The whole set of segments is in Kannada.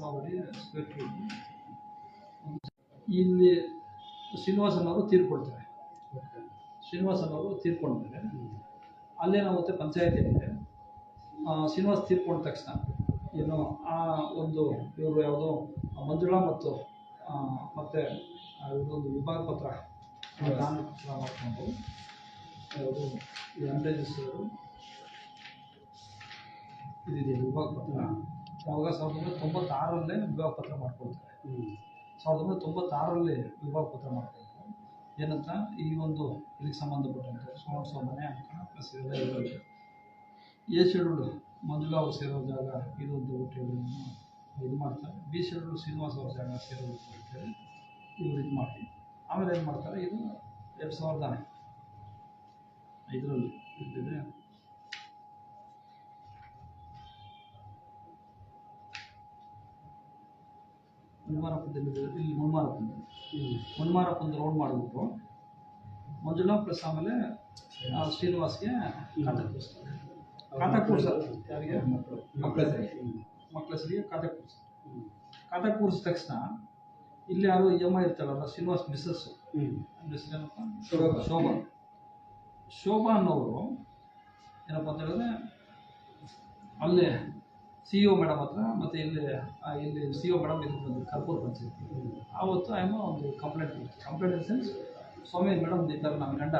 ಸಾವಿರ ಸ್ಕ್ವೇರ್ ಫೀಟ್ ಇಲ್ಲಿ ಶ್ರೀನಿವಾಸನವರು ತೀರ್ಕೊಳ್ತಾರೆ ಶ್ರೀನಿವಾಸನವರು ತೀರ್ಕೊಂಡ್ಮೇಲೆ ಅಲ್ಲೇನಾಗುತ್ತೆ ಪಂಚಾಯತ್ ಇದೆ ಶ್ರೀನಿವಾಸ್ ತೀರ್ಕೊಂಡ ತಕ್ಷಣ ಏನು ಆ ಒಂದು ಇವರು ಯಾವುದೋ ಮಂಜುಳಾ ಮತ್ತು ಮತ್ತೆ ಇವ್ರದ್ದೊಂದು ವಿಭಾಗ ಪತ್ರ ಪತ್ರ ಮಾಡಿಕೊಂಡು ಯಾವುದು ಎಂಟೈಜಸ್ಸರು ಇದಿದೆ, ವಿಭಾಗ ಪತ್ರ. ಯಾವಾಗ ಸಾವಿರದ ಒಂಬೈನೂರ ತೊಂಬತ್ತಾರರಲ್ಲೇ ವಿಭಾಗ ಪತ್ರ ಮಾಡ್ಕೊಳ್ತಾರೆ. ಸಾವಿರದ ಒಂಬೈನೂರ ತೊಂಬತ್ತಾರರಲ್ಲಿ ವಿಭಾಗ ಪತ್ರ ಮಾಡ್ತಾರೆ ಏನಂತ ಈ ಒಂದು ಇದಕ್ಕೆ ಸಂಬಂಧಪಟ್ಟಂತೆ ಸುಮಾರು ಸೊ ಮನೆ ಪ್ಲಸ್ ಇವೆಲ್ಲ ಇರೋದು. ಎ ಶೆಡ್ಯೂಲ್ಡ್ ಮೊದಲು ಅವ್ರು ಸೇರೋ ಜಾಗ ಇದೊಂದು ಹೋಟೆಲನ್ನು ಇದು ಮಾಡ್ತಾರೆ. ಬಿ ಶೆಡ್ಯೂಲ್ ಶ್ರೀನಿವಾಸ್ ಅವ್ರ ಜಾಗ ಸೇರೋದು ಅಂತೇಳಿ ಇವ್ರು ಇದು ಮಾಡಿ. ಆಮೇಲೆ ಏನು ಮಾಡ್ತಾರೆ ಇದು ಎರಡು ಸಾವಿರದ ಐದರಲ್ಲಿ ಇದ್ದಿದೆ ಮುನ್ಮಾರಪ್ಪದಲ್ಲಿ ಇಲ್ಲಿ ಮುನ್ಮಾರಪ್ಪಂದು ಮುನ್ಮಾರಪ್ಪಂದು ರೋಡ್ ಮಾಡಿಬಿಟ್ಟು ಮಂಜುಳಾ ಪ್ಲಸ್ ಆಮೇಲೆ ಶ್ರೀನಿವಾಸ್ಗೆ ಖಾತೆ ಕೊಡಿಸ್ತಾರೆ ಖಾತೆ ಕೂರ್ಸೋದು ಯಾರಿಗೆ? ಮಕ್ಕಳ ಮಕ್ಕಳ ಹೆಸರಿಗೆ ಖಾತೆ ಕೂರಿಸ್ತಾರೆ ಖಾತೆ ಕೂಡಿಸಿದ ತಕ್ಷಣ ಇಲ್ಲಿ ಯಾರು ಎಂ ಐ ಇರ್ತಾರಲ್ಲ ಶ್ರೀನಿವಾಸ್ ಮಿಸ್ಸಸ್ ಹೆಸರೇನಪ್ಪ? ಶೋಭಾ. ಶೋಭಾ. ಶೋಭಾ ಅನ್ನೋರು ಏನಪ್ಪ ಅಂತ ಹೇಳಿದ್ರೆ ಅಲ್ಲೇ ಸಿ ಇ ಒ ಮೇಡಮ್ ಹತ್ರ ಮತ್ತು ಇಲ್ಲಿ ಇಲ್ಲಿ ಸಿ ಇ ಒ ಮೇಡಮ್ ಇಲ್ಲಿ ಬಂದು ಕರ್ಪೂರ್ ಪಂಚಾಯತಿ ಆವತ್ತು ಆಯಮ್ಮ ಒಂದು ಕಂಪ್ಲೇಂಟ್ ಕೊಡ್ತೀವಿ ಕಂಪ್ಲೇಂಟ್ ಇನ್ ಸೆನ್ಸ್ ಸ್ವಾಮಿ ಮೇಡಮ್ ಈ ಥರ ನನ್ನ ಗಂಡ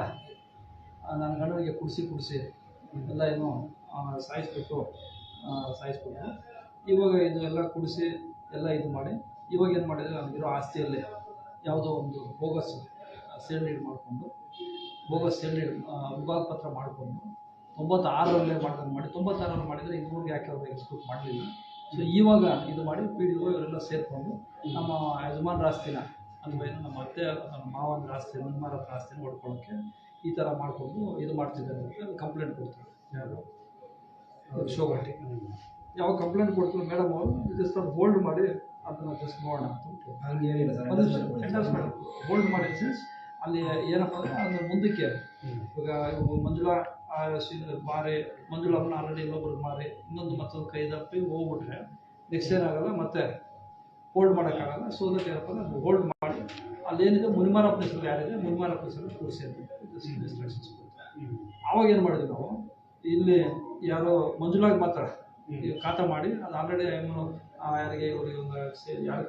ನನ್ನ ಗಂಡನಿಗೆ ಕುಡಿಸಿ ಕುಡಿಸಿ ಎಲ್ಲ ಏನು ಸಾಯಿಸ್ಬಿಟ್ಟು ಸಾಯಿಸ್ಬಿಟ್ಟು ಇವಾಗ ಇದು ಎಲ್ಲ ಕುಡಿಸಿ ಎಲ್ಲ ಇದು ಮಾಡಿ, ಇವಾಗ ಏನು ಮಾಡಿದರೆ ನನಗಿರೋ ಆಸ್ತಿಯಲ್ಲಿ ಯಾವುದೋ ಒಂದು ಬೋಗಸ್ ಸೇಲ್ ಡೀಡ್ ಮಾಡಿಕೊಂಡು, ಬೋಗಸ್ ಸೇಲ್ ಡೀಡ್ ವಿಭಾಗ ಪತ್ರ ಮಾಡಿಕೊಂಡು ತೊಂಬತ್ತಾರರಲ್ಲೇ ಮಾಡ್ಕೊಂಡು ಮಾಡಿ ತೊಂಬತ್ತಾರರಲ್ಲಿ ಮಾಡಿದರೆ ಇನ್ನೂರಿಗೆ ಯಾಕೆ ಅವ್ರಿಗೆ ಎಕ್ಸ್ಕ್ಯೂಟ್ ಮಾಡಲಿಲ್ಲ? ಸೊ ಇವಾಗ ಇದು ಮಾಡಿ ಪಿ ಡಿ ಒ ಇವರೆಲ್ಲ ಸೇರಿಕೊಂಡು ನಮ್ಮ ಯಜಮಾನ್ ಆಸ್ತಿನ ಅಂದರೆ ನಮ್ಮ ಅತ್ತೆ ನಮ್ಮ ಮಾವನ ಆಸ್ತಿ ಮುನ್ಮಾರ ಹತ್ರ ಆಸ್ತಿನ ಹೊಡ್ಕೊಳ್ಳೋಕ್ಕೆ ಈ ಥರ ಮಾಡಿಕೊಂಡು ಇದು ಮಾಡ್ತಿದ್ದಾರೆ ಅಂತ ಕಂಪ್ಲೇಂಟ್ ಕೊಡ್ತಾರೆ. ಯಾರು? ಶೋಭಾಟಿ ಯಾವಾಗ ಕಂಪ್ಲೇಂಟ್ ಕೊಡ್ತಾರೆ ಮೇಡಮ್ ಅವರು ಜಸ್ಟ್ ಅದು ಹೋಲ್ಡ್ ಮಾಡಿ ಅದನ್ನು ಜಸ್ಟ್ ನೋಡೋಣ ಅಂತ ಹೋಲ್ಡ್ ಮಾಡಿ. ಸಿನ್ಸ್ ಅಲ್ಲಿ ಏನಪ್ಪ ಅಂದರೆ ಅದನ್ನ ಮುಂದಕ್ಕೆ ಇವಾಗ ಇವು ಮಂಜುಳಾ ಆ, ಮಾರೆ ಮಂಜುಳಮ್ಮನ ಆಲ್ರೆಡಿ ಇನ್ನೊಬ್ರಿಗೆ ಮಾರಿ ಇನ್ನೊಂದು ಮತ್ತೊಂದು ಕೈ ತಪ್ಪಿ ಹೋಗ್ಬಿಟ್ರೆ ನೆಕ್ಸ್ಟ್ ಏನಾಗಲ್ಲ ಮತ್ತೆ ಹೋಲ್ಡ್ ಮಾಡೋಕ್ಕಾಗಲ್ಲ. ಸೊ ಅದಕ್ಕೆ ಏನಪ್ಪ ಅಂದ್ರೆ ಅದು ಹೋಲ್ಡ್ ಮಾಡಿ ಅಲ್ಲೇನಿದೆ ಮುನಿಮಾರ ಹೆಸರು ಯಾರಿದೆ? ಮುನಿಮಾರಪ್ಪ ಹೆಸರು ಕೂರಿಸಿ ಅಂತ. ಇನ್ಸ್ಟ್ರಕ್ಷನ್ಸ್ ಆವಾಗ ಏನು ಮಾಡಿದ್ವಿ ನಾವು? ಇಲ್ಲಿ ಯಾರೋ ಮಂಜುಳಾಗಿ ಮಾತ್ರ ಖಾತಾ ಮಾಡಿ ಅದು ಆಲ್ರೆಡಿ ಏನು ಯಾರಿಗೆ ಇವರಿಗೆ ಒಂದು ಯಾರು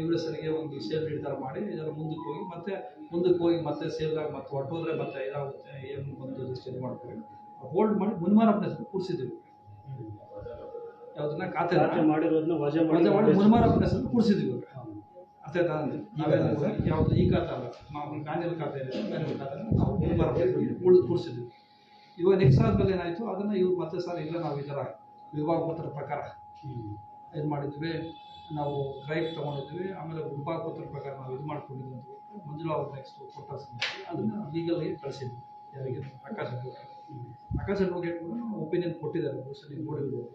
ಯಾರಿಗೆ ಒಂದು ಸೇಲ್ ನಿರ್ಧಾರ ಮಾಡಿ ಇದರ ಮುಂದಕ್ಕೆ ಹೋಗಿ ಮತ್ತೆ ಮುಂದಕ್ಕೆ ಹೋಗಿ ಮತ್ತೆ ಸೇಲ್ದಾಗ ಮತ್ತೆ ಹೊಟ್ಟೋದ್ರೆ ಮತ್ತೆ ಇದಾಗುತ್ತೆ ಏನು ಬಂದು ಜಸ್ಟ್ ಇದು ಮಾಡ್ತೀವಿ. ಹೋಲ್ಡ್ ಮಾಡಿ ಮುನ್ಮಾರಪ್ಪನ ಹೆಸರು ಕೂರಿಸಿದ್ವಿ ಯಾವ್ದನ್ನ ಖಾತೆ ಮಾಡಿರೋದನ್ನ ವಜಾ ಮಾಡಿ ಮುನ್ಮಾರಪ್ಪನ ಹೆಸರು ಕೂರಿಸಿದ್ವಿ ಇವಾಗ ಅರ್ಥ ಆಯ್ತಾ ನಾವೇನು ಯಾವುದು ಈ ಖಾತೆ ಅಲ್ಲ ನಾವು ಮ್ಯಾನ್ಯಲ್ ಖಾತೆ ಇದೆ. ಮ್ಯಾನ್ಯಲ್ ಖಾತೆ ನಾವು ಮುನ್ಮಾರಪ್ಪನ ಹೆಸರಿಗೆ ಉಳಿದು ಕೂರಿಸಿದ್ವಿ ಇವಾಗ ನೆಕ್ಸ್ಟ್ ಆದ್ಮೇಲೆ ಏನಾಯ್ತು? ಅದನ್ನು ಇವ್ರು ಮತ್ತೆ ಸರ್ ಇಲ್ಲ ನಾವು ಈ ಥರ ವಿಭಾಗ ಪತ್ರದ ಪ್ರಕಾರ ಇದು ಮಾಡಿದ್ವಿ ನಾವು ಡ್ರೈವ್ ತೊಗೊಂಡಿದ್ವಿ. ಆಮೇಲೆ ಪತ್ರ ಪ್ರಕಾರ ನಾವು ಇದು ಮಾಡ್ಕೊಂಡಿದ್ವಿ ಮಂಜುಳಾ ಅವ್ರು ನೆಕ್ಸ್ಟ್ ಕೊಟ್ಟ ಅದನ್ನು ಲೀಗಲ್ಗೆ ಕಳಿಸಿದ್ವಿ. ಯಾರಿಗೆ? ಆಕಾಶ ಆಕಾಶ ಅಡ್ವೊಕೇಟ್ ಕೂಡ ಒಪಿನಿಯನ್ ಕೊಟ್ಟಿದ್ದಾರೆ. ಬಹುಶಃ ನೋಡಿರ್ಬೋದು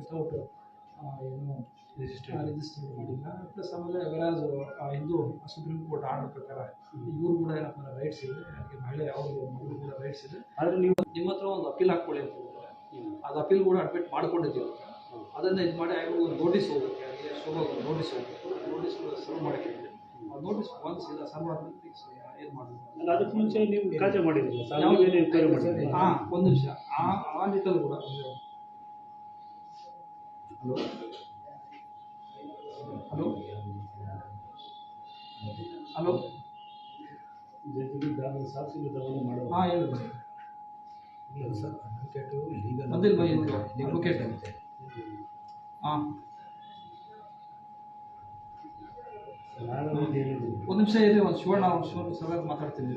ವಿತೌಟ್ ಏನು ರಿಜಿಸ್ಟರ್ ಮಾಡಿಲ್ಲ. ಪ್ಲಸ್ ಆಮೇಲೆ ವೆರಾಜ್ ಇದು ಸುಪ್ರೀಂ ಕೋರ್ಟ್ ಆರ್ಡರ್ ಪ್ರಕಾರ ಇವರು ಕೂಡ ಏನಪ್ಪ ರೈಟ್ಸ್ ಇದೆ. ಅದಕ್ಕೆ ಮಹಿಳೆ ಅವರು ಮಗಳು ಕೂಡ ರೈಟ್ಸ್ ಇದೆ. ಆದ್ರೆ ನೀವು ನಿಮ್ಮ ಹತ್ರ ಒಂದು ಅಪೀಲ್ ಹಾಕ್ಕೊಳ್ಳಿ ಅಂತ ಅದು ಅಪೀಲ್ ಕೂಡ ಅಡ್ಮಿಟ್ ಮಾಡ್ಕೊಂಡಿದ್ದೀವಿ. ಅದನ್ನು ಇದು ಮಾಡಿ ಆಗ ಒಂದು ನೋಟಿಸ್ ಹೋಗುತ್ತೆ. ಅಲ್ಲಿ ನೋಟಿಸ್ ಹೋಗುತ್ತೆ. ನೋಟಿಸ್ ಸರ್ವ್ ಮಾಡೋಕ್ಕೆ ಆ ನೋಟಿಸ್ ಒನ್ಸ್ ಇಲ್ಲ ಸರ್ವ್ ಆದ್ಮೇಲೆ ಏನು ಮಾಡಬೇಕು ಅದಕ್ಕೆ ಮುಂಚೆ ನೀವು ಖಾತೆ ಸರ್. ಮಾಡಿದ್ರಿ ಹಾಂ ಒಂದು ನಿಮಿಷ. ಆ ಆ ನಿಟ್ಟಲ್ಲಿ ಕೂಡ. ಹಲೋ? ಹಲೋ? ಹಲೋ? ಸಾಕ್ಷಿ ಮಾಡೋದು ಹಾಂ ಹೇಳಿ ಇಲ್ಲ ಸರ್ ಲೀಗಲ್ ಬಂದಿಲ್ಲ ಬೈ ಇದು advocate. ಒಂದು ನಿಮಿಷ ಇದೆ ಒಂದು ಶಿವಣ್ಣ ಶಿವಣ್ಣ ಸಲ ಮಾತಾಡ್ತೀನಿ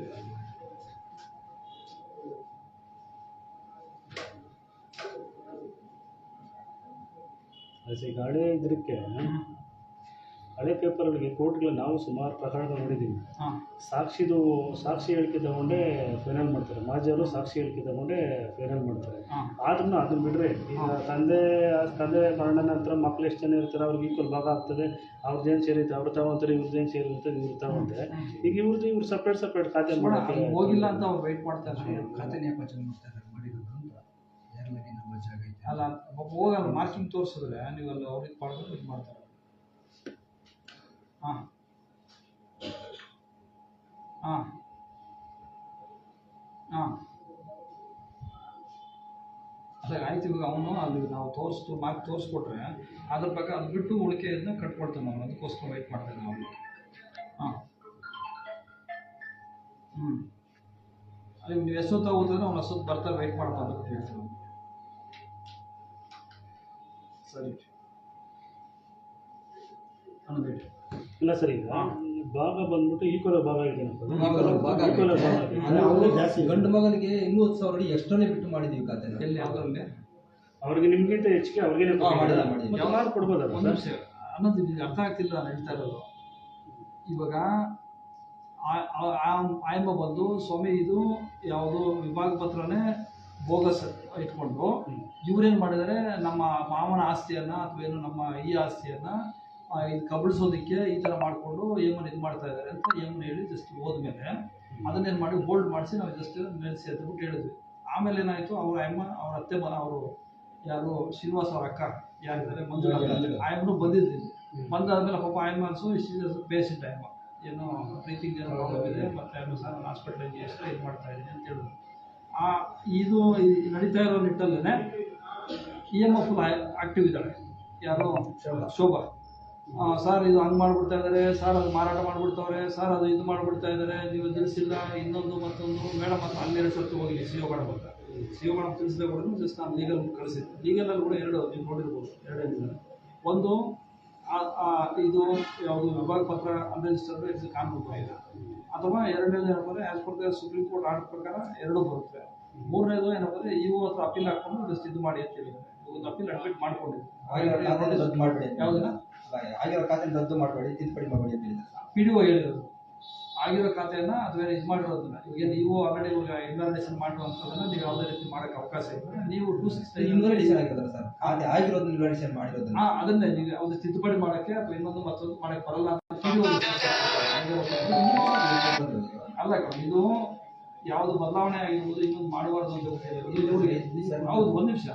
ಗಾಡಿ ಇದಕ್ಕೆ ಹಳೆ ಪೇಪರ್ಗಳಿಗೆ ಕೋರ್ಟ್ಗಳು ನಾವು ಸುಮಾರು ಪ್ರಕರಣಗಳು ನೋಡಿದ್ದೀವಿ. ಹಾಂ. ಸಾಕ್ಷಿದು ಸಾಕ್ಷಿ ಹೇಳಿಕೆ ತಗೊಂಡೇ ಫೈನಲ್ ಮಾಡ್ತಾರೆ. ಮಾಜಿಯವರು ಸಾಕ್ಷಿ ಹೇಳಿಕೆ ತಗೊಂಡೇ ಫೈನಲ್ ಮಾಡ್ತಾರೆ. ಆದ್ರೂ ಅದನ್ನ ಬಿಡ್ರಿ ಈಗ ತಂದೆ ತಂದೆ ಮರಣ ನಂತರ ಮಕ್ಳು ಎಷ್ಟು ಜನ ಇರ್ತಾರೆ ಅವ್ರಿಗೆ ಈಕ್ವಲ್ ಭಾಗ ಆಗ್ತದೆ. ಅವ್ರದ್ದೇನು ಸೇರಿರುತ್ತೆ ಅವ್ರು ತಗೊಂತಾರೆ ಇವ್ರದ್ದೇನು ಸೇರಿರುತ್ತೆ ಇವ್ರು ತಗೊಂಡ್ರೆ. ಈಗ ಇವ್ರದ್ದು ಇವ್ರು ಸಪ್ರೇಟ್ ಸಪ್ರೇಟ್ ಖಾತೆ ಮಾಡೋಕೆ ಹೋಗಿಲ್ಲ ಅಂತ ಅವ್ರು ವೆಯ್ಟ್ ಮಾಡ್ತಾರೆ ಖಾತೆನೇ ವಚನ ಮಾಡ್ತಾರೆ ಮಾಡಿರೋದು ಅಂತ. ಯಾರ ಬಗ್ಗೆ ನಮ್ಮ ಜಾಗ ಐತೆ ಅಲ್ಲ ಹೋಗಿ ಅಲ್ಲಿ ಮಾರ್ಕಿಂಗ್ ತೋರಿಸಿದ್ರೆ ನೀವು ಅಲ್ಲಿ ಅವ್ರಿಗೆ ಪಡೆದು ಇದು ಮಾಡ್ತಾರೆ. ಹಾಂ. ಹಾಂ. ಹಾಂ. ಅದೇ ಆಯ್ತು, ಇವಾಗ ಅವನು ಅಲ್ಲಿ ನಾವು ತೋರಿಸ್ತು ಮಾರ್ಕ್ ತೋರಿಸ್ಕೊಟ್ರೆ, ಅದ್ರ ಬಗ್ಗೆ ಅದು ಬಿಟ್ಟು ಉಳಿಕೆ ಇದನ್ನ ಕಟ್ಕೊಡ್ತಾನೆ ಅವನು ಅದಕ್ಕೋಸ್ಕರ ವೆಯ್ಟ್ ಮಾಡ್ತಾನೆ ಅವನು. ಹಾಂ. ಹ್ಞೂ ಅಲ್ಲಿ ನೀವು ಎಷ್ಟೊತ್ತು ಹೋದ್ರೆ ಅವ್ನು ಅಷ್ಟೊತ್ತು ಬರ್ತಾರೆ ವೆಯ್ಟ್ ಮಾಡ್ತಾ ಅಂತ ಹೇಳ್ತೀನಿ. ಸರಿ. ಅನ್ನೋದು ಇಲ್ಲ ಸರಿ ಈಗ ಈ ಭಾಗ ಬಂದ್ಬಿಟ್ಟು ಈಕ್ವಲ್ ಭಾಗ. ಭಾಗ ಭಾಗ. ಅಂದ್ರೆ ಅವ್ನು ಜಾಸ್ತಿ ಗಂಡು ಮಗನಿಗೆ ಇನ್ನೂ ಹತ್ತು ಸಾವಿರ ಅಡಿ ಎಷ್ಟನೇ ಬಿಟ್ಟು ಮಾಡಿದೀವಿ ಖಾತೆನ. ಎಲ್ಲಿ ಯಾವುದರಲ್ಲಿ ಅವ್ರಿಗೆ ನಿಮ್ಗಿಂತ ಹೆಚ್ಚಿಗೆ ಅವ್ರಿಗೆ ಹಾ, ಕೊಡ್ಬೋದಲ್ಲ ಒಂದು ಸರ್? ನಿಮಿಷ ಅನ್ನೋದು ನಿಮ್ಗೆ ಅರ್ಥ ಆಗ್ತಿಲ್ಲ ನಾನು ಹೇಳ್ತಾ ಇರೋದು. ಇವಾಗ ಆ- ಆ- ಆ- ಆಯಮ್ಮ ಬಂದು ಸ್ವಾಮಿ ಇದು ಯಾವುದು ವಿಭಾಗ ಪತ್ರನೇ ಬೋಗಸ್ ಇಟ್ಕೊಂಡು ಹ್ಮ್. ಇವ್ರೇನು ಮಾಡಿದ್ದಾರೆ ನಮ್ಮ ಮಾವನ ಆಸ್ತಿಯನ್ನ ಅಥವಾ ಏನು ನಮ್ಮ ಈ ಆಸ್ತಿಯನ್ನ ಇದು ಕಬಳಿಸೋದಕ್ಕೆ ಈ ಥರ ಮಾಡಿಕೊಂಡು ಏಮನ್ ಇದು ಮಾಡ್ತಾ ಇದ್ದಾರೆ ಅಂತ ಏಮನ್ ಹೇಳಿ ಜಸ್ಟ್ ಹೋದ್ಮೇಲೆ ಅದನ್ನೇನು ಮಾಡಿ ಹೋಲ್ಡ್ ಮಾಡಿಸಿ ನಾವು ಜಸ್ಟ್ ಮೇಲೆ ಅಂತ ಬಿಟ್ಟು ಹೇಳಿದ್ವಿ. ಆಮೇಲೆ ಏನಾಯಿತು ಅವ್ರ ಅಮ್ಮ ಅವ್ರ ಅತ್ತೆ ಮನ ಅವರು ಯಾರು ಶ್ರೀನಿವಾಸ್ ಅವ್ರ ಅಕ್ಕ ಯಾರಿದ್ದಾರೆ ಮಂಜು. ಆಯಮ್ಮನು ಬಂದಿದ್ದಿಲ್ಲ ಬಂದಾದ್ಮೇಲೆ ಪಾಪ ಆಯಮ್ಮ ಅನ್ಸು ಪೇಷಂಟ್ ಆಯಮ್ಮ ಏನೋ ಬ್ರೀತಿಂಗ್ ಏನೋ ಪ್ರಾಬ್ಲಮ್ ಇದೆ ಮತ್ತೆ ಆಯಮ್ಮ ಸರ್ ನಾನು ಹಾಸ್ಪಿಟ್ಲಿಗೆ ಎಷ್ಟು ಇದು ಮಾಡ್ತಾ ಇದ್ದೀನಿ ಅಂತ ಹೇಳಿದ್ರು. ಆ ಇದು ನಡೀತಾ ಇರೋ ನಿಟ್ಟಲ್ಲೇ ಇ ಎಂ ಎಫ್ ಆಕ್ಟಿವ್ ಇದ್ದಾಳೆ. ಯಾರು ಶೋಭಾ. ಸರ್ ಇದು ಹಂಗೆ ಮಾಡ್ಬಿಡ್ತಾ ಇದ್ದಾರೆ ಸರ್ ಅದು ಮಾರಾಟ ಮಾಡಿಬಿಡ್ತವ್ರೆ ಸರ್ ಅದು ಇದು ಮಾಡಿಬಿಡ್ತಾ ಇದ್ದಾರೆ ನೀವು ತಿಳಿಸಿಲ್ಲ ಇನ್ನೊಂದು ಮತ್ತೊಂದು ಮೇಡಮ್ ಅಂತ ಹನ್ನೆರಡು ಸರ್ತಿ ಹೋಗಿ ಸಿ ಒ ಮೇಡಮ್ ಹತ್ರ. ಸಿ ಒ ಮೇಡಮ್ ತಿಳಿಸಿದ ಕೂಡ ಜಸ್ಟ್ ನಾನು ಲೀಗಲ್ ಕಳಿಸಿದ್ದೆ. ಲೀಗಲಲ್ಲಿ ಕೂಡ ಎರಡು ನೀವು ನೋಡಿರ್ಬೋದು ಎರಡೇ ದಿನ ಒಂದು ಇದು ಯಾವುದು ವಿಭಾಗ ಪತ್ರ ಅನ್ರಿಜಿಸ್ಟರ್ಡ್ ಇಟ್ಸ್ ಕಾನೂನು ಬಾಹಿರ ಅಥವಾ ಎರಡನೇದು ಏನಪ್ಪ as per the Supreme Court order ಪ್ರಕಾರ ಎರಡೂ ಬರುತ್ತೆ. ಮೂರನೇದು ಏನಪ್ಪ ಅಂದರೆ ಇವು ಹತ್ರ ಅಪೀಲ್ ಹಾಕೊಂಡು ಜಸ್ಟ್ ಇದು ಮಾಡಿ ಅಂತ ಹೇಳಿದ್ದಾರೆ. ಇವತ್ತು ಅಪೀಲ್ ಅಡ್ಮಿಟ್ ಮಾಡ್ಕೊಂಡಿದ್ದೆ ಯಾವುದನ್ನ ಆಗಿರೋ ಖಾತೆ ರದ್ದು ಮಾಡಬೇಡಿ ತಿದ್ದುಪಡಿ ಮಾಡಬೇಡಿ ಅಂತ ಹೇಳಿದ್ದಾರೆ ಪಿ ಡಿ ಒ ಹೇಳಿರೋದು ಆಗಿರೋ ಖಾತೆಯನ್ನ ಅಥವಾ ಇದು ಮಾಡಿರೋದನ್ನ ಇವಾಗ ನೀವು ಆಲ್ರೆಡಿ ಇವಾಗ ಇನ್ವಾಲಿಡೇಷನ್ ಮಾಡುವಂಥದ್ದನ್ನು ನೀವು ಯಾವುದೇ ರೀತಿ ಮಾಡೋಕ್ಕೆ ಅವಕಾಶ ಇಲ್ಲ. ನೀವು ಟೂ ಸಿಕ್ಸ್ ಇನ್ವಾಲಿಡೇಷನ್ ಆಗಿರೋದಲ್ಲ ಸರ್. ಖಾತೆ ಆಗಿರೋದನ್ನ ಇನ್ವಾಲಿಡೇಷನ್ ಮಾಡಿರೋದನ್ನ. ಹಾ ಅದನ್ನೇ ನೀವು ಯಾವುದೇ ತಿದ್ದುಪಡಿ ಮಾಡೋಕ್ಕೆ ಅಥವಾ ಇನ್ನೊಂದು ಮತ್ತೊಂದು ಮಾಡಕ್ಕೆ ಬರಲ್ಲ ಅಲ್ಲ ಇದು ಯಾವುದು ಬದಲಾವಣೆ ಆಗಿರ್ಬೋದು ಇನ್ನೊಂದು ಮಾಡಬಾರ್ದು ಅಂತ ಹೌದು ಒಂದು ನಿಮಿಷ.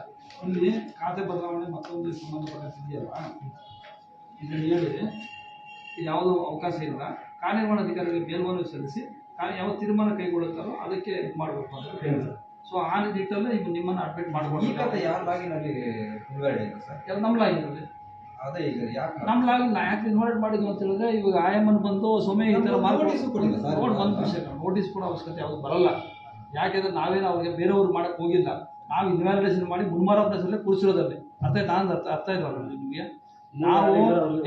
ಇಲ್ಲಿ ಖಾತೆ ಬದಲಾವಣೆ ಮತ್ತೊಂದು ಸಂಬಂಧಪಟ್ಟಂತೆ ಇದೆಯಲ್ಲ? ಇದನ್ನು ಹೇಳಿದೆ ಯಾವುದು ಅವಕಾಶ ಇಲ್ಲ. ಕಾರ್ಯನಿರ್ವಹಣಾಧಿಕಾರಿಗಳಿಗೆ ಮೇಲ್ಮನವಿ ಸಲ್ಲಿಸಿ ಕಾರ್ಯ ಯಾವ ತೀರ್ಮಾನ ಕೈಗೊಳ್ಳುತ್ತಾರೋ ಅದಕ್ಕೆ ಮಾಡಬೇಕು ಅಂತ ಹೇಳ್ತಾರೆ ಸೊ ಆ ನಿಟ್ಟಲ್ಲಿ ಈಗ ನಿಮ್ಮನ್ನು ಅಡ್ಮಿಟ್ ಈ ಮಾಡ್ಬೋದು ಖಾತೆ ಯಾರ ಲಾಗಿನಲ್ಲಿ ಇನ್ವಾಲಿಡ್ ಆಗಿದೆ ಸರ್? ಎಲ್ಲ ನಮ್ಮ ಲಾಗಿನಲ್ಲಿ ಅದೇ ಈಗ ಯಾಕೆ? ನಮ್ಮ ಲಾಗಿನ ಯಾಕೆ ಇನ್ವೈಟ್ ಮಾಡಿದ್ವಿ ಅಂತ ಹೇಳಿದ್ರೆ ಇವಾಗ ಆಯಮನ್ ಬಂದು ಸೊಮೆ ಈ ಥರ ಸರ್. ನೋಡಿ ಒಂದು ವಿಷಯ ನೋಟಿಸ್ ಕೊಡೋ ಅವಶ್ಯಕತೆ ಯಾವುದು ಬರಲ್ಲ. ಯಾಕೆಂದ್ರೆ ನಾವೇನು ಅವ್ರಿಗೆ ಬೇರೆಯವ್ರು ಮಾಡಕ್ ಹೋಗಿಲ್ಲ. ನಾವು ಇನ್ವ್ಯಾಲಿಡೇಷನ್ ಮಾಡಿ ಮುನ್ಮಾರಾಟ ಪ್ಲೇಸಲ್ಲೇ ಕೂರಿಸಿರೋದಲ್ಲಿ ಅರ್ಥ ಆಯ್ತಾ? ನಾನು ಅರ್ಥ ಅರ್ಥ ಇಲ್ಲ ನಿಮಗೆ? ನಾವು